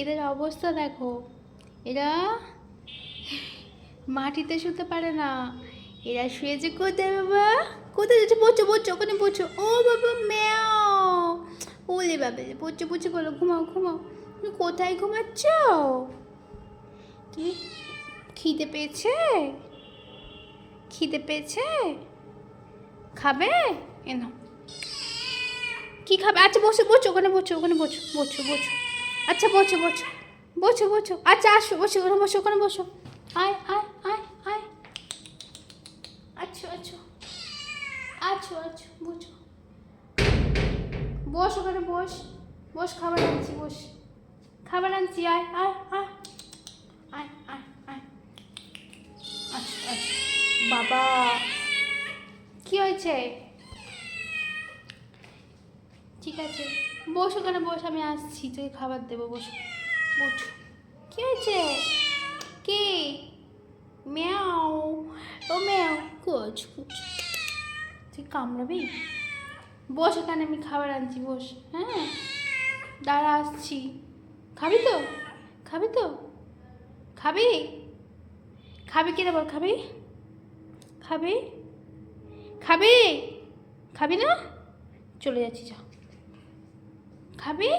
এদের অবস্থা দেখো। এরা মাটিতে শুতে পারে না। এরা শুয়েছে কোথায় বাবা? কোথায় যাচ্ছে? বলছো বলছো ওখানে বলছো ও বাবা, ম্যাও। ওলে বাবা বলছো বলছো বলো, ঘুমাও ঘুমাও। তুমি কোথায় ঘুমাচ্ছ? তুমি খিদে পেয়েছে? খিদে পেয়েছে? খাবে? এনো কি খাবে? আচ্ছা বসে, বসো, ওখানে বসো ওখানে বসো বসো বসো। আচ্ছা বসো বসো। বসো বসো। আচ্ছা আসো, বসো, ওখানে বসো ওখানে বসো। আয় আয় আয় আয়। আচ্ছা আচ্ছা। আচ্ছা আচ্ছা বসো। বস ওখানে, বস। বস, খাবার আনছি, বস। খাবার আনছি, আয় আয় আয়। আয় আয় আয়। আচ্ছা আচ্ছা। বাবা, কি হয়েছে? ঠিক আছে। বস ওখানে বস, আমি আসছি। তোকে খাবার দেবো, বস। বস। কি হয়েছে? কি? ম্যাও। ও ম্যাও। কোচ কোচ। তুই কামড়াবি? বস, ওখানে আমি খাবার আনছি, বস। হ্যাঁ? দাঁড়া, আসছি। খাবি তো? খাবি তো? খাবি? খাবি কিনা বল, খাবি? খাবি? খাবি? খাবি না? চলে যাচ্ছি, যা। খাবি